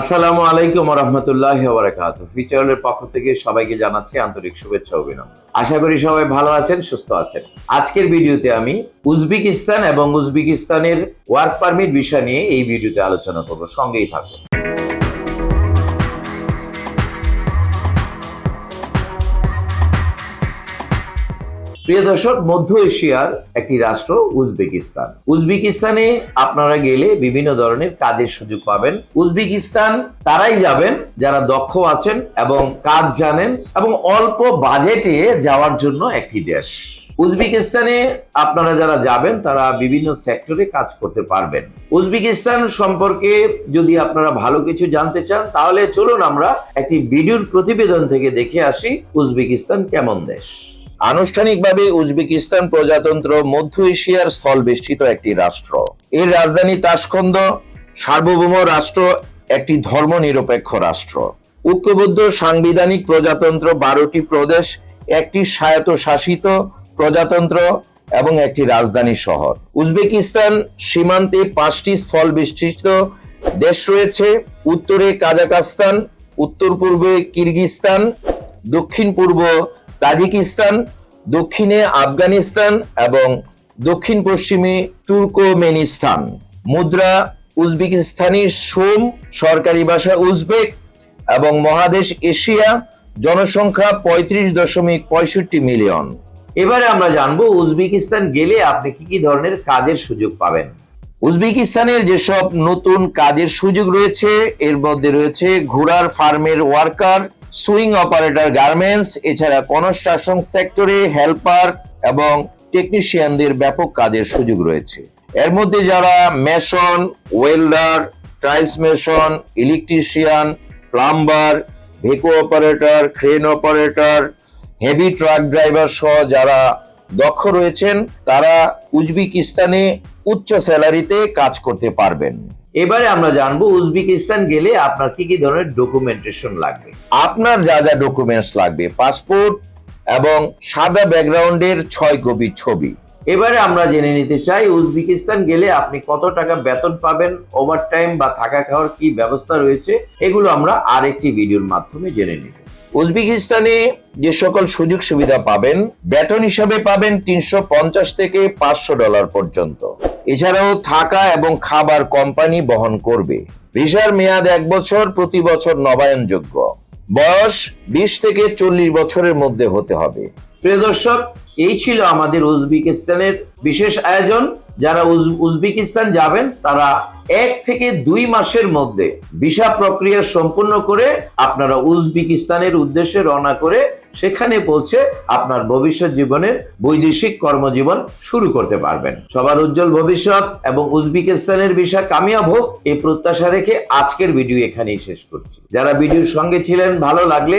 আসসালামু আলাইকুম রহমতুল্লাহ বারাকাত ফিচারের পক্ষ থেকে সবাইকে জানাচ্ছি আন্তরিক শুভেচ্ছা অভিনন্দন। আশা করি সবাই ভালো আছেন, সুস্থ আছেন। আজকের ভিডিওতে আমি উজবেকিস্তান এবং উজবেকিস্তানের ওয়ার্ক পারমিট বিষয় নিয়ে এই ভিডিওতে আলোচনা করব। সঙ্গেই থাকব প্রিয় দর্শক, মধ্য এশিয়ার একটি রাষ্ট্র উজবেকিস্তান। উজবেকিস্তানে আপনারা গেলে বিভিন্ন ধরনের কাজের সুযোগ পাবেন। উজবেকিস্তান, তারাই যাবেন, যারা দক্ষ আছেন এবং কাজ জানেন এবং অল্প বাজেটে যাওয়ার জন্য একটি দেশ। উজবেকিস্তানে আপনারা যারা যাবেন, তারা বিভিন্ন সেক্টরে কাজ করতে পারবেন। উজবেকিস্তান সম্পর্কে যদি আপনারা ভালো কিছু জানতে চান, তাহলে চলুন আমরা একটি ভিডিওর প্রতিবেদন থেকে দেখে আসি উজবেকিস্তান কেমন দেশ। আনুষ্ঠানিকভাবে উজবেকিস্তান প্রজাতন্ত্র মধ্য এশিয়ার স্থল বেষ্টিত একটি রাষ্ট্র। এর রাজধানী তাসকন্দ সার্বভৌম রাষ্ট্র, একটি ধর্মনিরপেক্ষ রাষ্ট্র। ঐক্যবদ্ধ সাংবিধানিক প্রজাতন্ত্র বারোটি প্রদেশ, একটি স্বায়ত্তশাসিত প্রজাতন্ত্র এবং একটি রাজধানী শহর। উজবেকিস্তান সীমান্তে পাঁচটি স্থল বেষ্টিত দেশ রয়েছে। উত্তরে কাজাকাস্তান উত্তর পূর্বে কিরগিস্তান দক্ষিণ পূর্ব তাজিকিস্তান, দক্ষিণে আফগানিস্তান এবং দক্ষিণ পশ্চিমে তুর্কমেনিস্তান। মুদ্রা উজবেকিস্তানি সোম, সরকারি ভাষা উজবেক এবং মহাদেশ এশিয়া, জনসংখ্যা পঁয়ত্রিশ দশমিক পঁয়ষট্টি মিলিয়ন। এবারে আমরা জানব উজবেকিস্তান গেলে আপনি কি কি ধরনের কাজের সুযোগ পাবেন। উজবেকিস্তানের যেসব নতুন কাজের সুযোগ রয়েছে, এর মধ্যে রয়েছে ঘোড়ার ফার্মের ওয়ার্কার সুইং অপারেটর গার্মেন্টস, এছাড়া কনস্ট্রাকশন সেক্টরে হেল্পার এবং টেকনিশিয়ানদের ব্যাপক কাজের সুযোগ রয়েছে। এর মধ্যে যারা mason, welder, tiles mason, electrician, plumber, ভেকো operator, crane operator, heavy truck driver সহ যারা দক্ষ রয়েছেন, তারা উজবেকিস্তানে উচ্চ স্যালারিতে কাজ করতে পারবেন। এবারে আমরা জানব উজবেকিস্তান গেলে আপনার কি কি ধরনের ডকুমেন্টেশন লাগবে। আপনার যা যা ডকুমেন্টস লাগবে পাসপোর্ট এবং সাদা ব্যাকগ্রাউন্ডের ছয় কপি ছবি। এবারে আমরা জেনে নিতে চাই উজবেকিস্তান গেলে আপনি কত টাকা বেতন পাবেন ওভারটাইম বা থাকা খাওয়ার কি ব্যবস্থা রয়েছে এগুলো আমরা আরেকটি ভিডিওর মাধ্যমে জেনে নিব। উজবেকিস্তানে যে সকল সুযোগ সুবিধা পাবেন, বেতন হিসাবে পাবেন তিনশো পঞ্চাশ থেকে পাঁচশো ডলার পর্যন্ত। এছাড়াও থাকা এবং খাবার কোম্পানি বহন করবে। ভিসার মেয়াদ এক বছর, প্রতি বছর নবায়নযোগ্য। বয়স বিশ থেকে চল্লিশ বছরের মধ্যে হতে হবে। প্রিয় দর্শক, এই ছিল আমাদের উজবেকিস্তানের বিশেষ আয়োজন। যারা উজবেকিস্তান যাবেন, তারা এক থেকে দুই মাসের মধ্যে ভিসা প্রক্রিয়া সম্পূর্ণ করে আপনারা উজবেকিস্তানের উদ্দেশ্যে রওনা করে সেখানে পৌঁছে আপনার ভবিষ্যৎ জীবনের বৈদেশিক কর্মজীবন শুরু করতে পারবেন। সবার উজ্জ্বল ভবিষ্যৎ এবং উজবেকিস্তানের ভিসা কামিয়াব হোক, এই প্রত্যাশা রেখে আজকের ভিডিও এখানেই শেষ করছি। যারা ভিডিওর সঙ্গে ছিলেন, ভালো লাগলে